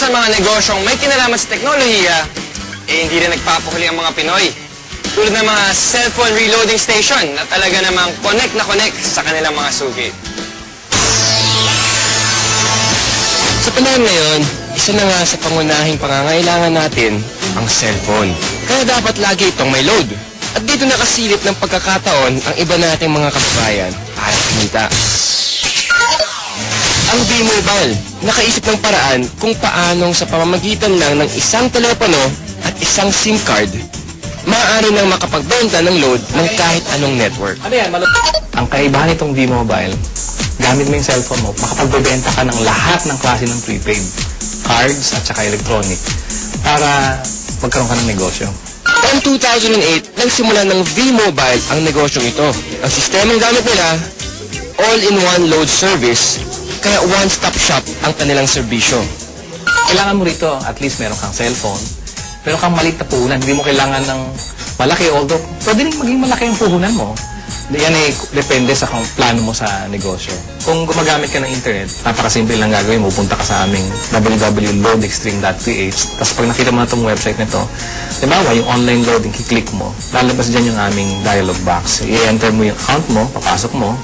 sa mga negosyong may kinalaman sa teknolohiya, eh hindi rin nagpapahuli ang mga Pinoy. Tulad ng mga cellphone reloading station na talaga namang connect na connect sa kanilang mga sugi. Sa panahon ngayon, isa na nga sa pangunahing pangangailangan natin ang cellphone. Kaya dapat lagi itong may load. At dito nakasilip ng pagkakataon ang iba nating mga kababayan para kumita. Ang B-Mobile, nakaisip ng paraan kung paanong sa pamamagitan lang ng isang telepono at isang SIM card, maaari nang makapagbenta ng load ng kahit anong network. Ang kaibahan nitong V-Mobile, gamit mo yung cellphone mo, makapagbebenta ka ng lahat ng klase ng prepaid, cards at saka electronic, para magkaroon ka ng negosyo. Taong 2008, nagsimula ng V-Mobile ang negosyong ito. Ang sistemang gamit nila, all-in-one load service, kaya one-stop shop ang kanilang serbisyo. Kailangan mo rito, at least meron kang cellphone, meron kang maliit na puhunan, hindi mo kailangan ng malaki, although pwede rin maging malaki ang puhunan mo. Yan eh, depende sa kung plano mo sa negosyo. Kung gumagamit ka ng internet, napakasimple lang gagawin mo. Punta ka sa aming www.loadextreme.ph Tapos pag nakita mo na itong website nito, di ba, yung online loading, kiklik mo, lalabas dyan yung aming dialog box. I-enter mo yung account mo, papasok mo.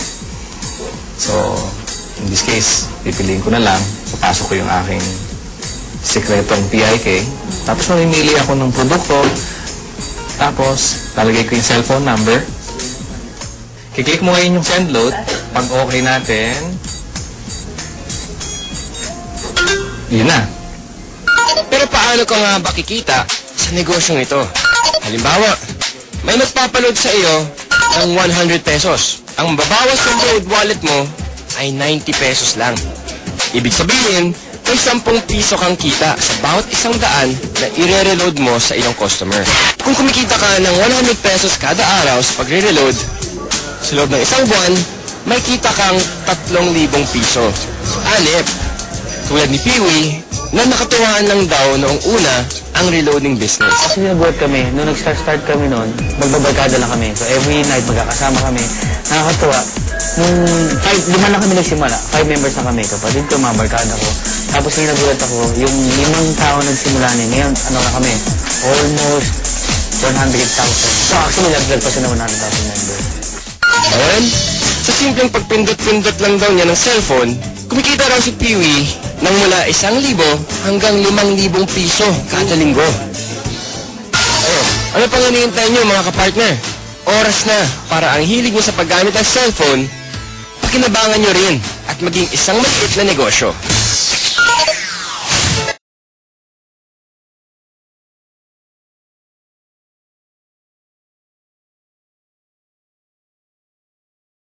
So, in this case, pipiliin ko na lang, papasok ko yung aking sikretong PIK. Tapos mamimili ako ng produkto. Tapos, lalagay ko yung cellphone number. Kiklik mo ngayon yung send load. Pag okay natin, yun na. Pero paano ka nga ba kikita sa negosyong ito? Halimbawa, may magpapaload sa iyo ng 100 pesos. Ang babawas ng load wallet mo ay 90 pesos lang. Ibig sabihin, may 10 piso kang kita sa bawat isang daan na ire-reload mo sa iyong customer. Kung kumikita ka ng 100 pesos kada araw sa pagre-reload, sa loob ng isang buwan, may kita kang 3,000 piso. Anip, tulad ni Peewee, na nakatuwaan lang daw noong una ang reloading business. Kasi nabuhat kami, nung nag-start-start kami noon, magbabarkada lang kami. So every night magkakasama kami. Nakakatuwa. Nung five, lima lang kami nagsimula. Five members na kami. Kapatid ko, mga barkada ko. Tapos yung nagulat ako, yung limang tao nagsimula niya. Ngayon, ano na kami? Almost 100,000. So actually, nagdag pa siya ng 100,000 members. Ngayon, sa simpleng pagpindot-pindot lang daw niya ng cellphone, kumikita raw si Peewee ng mula 1,000 hanggang 5,000 piso kada linggo. Ayo, ano pang hinihintay niyo mga kapartner? Oras na para ang hilig niyo sa paggamit ng cellphone, pakinabangan niyo rin at maging isang maliit na negosyo.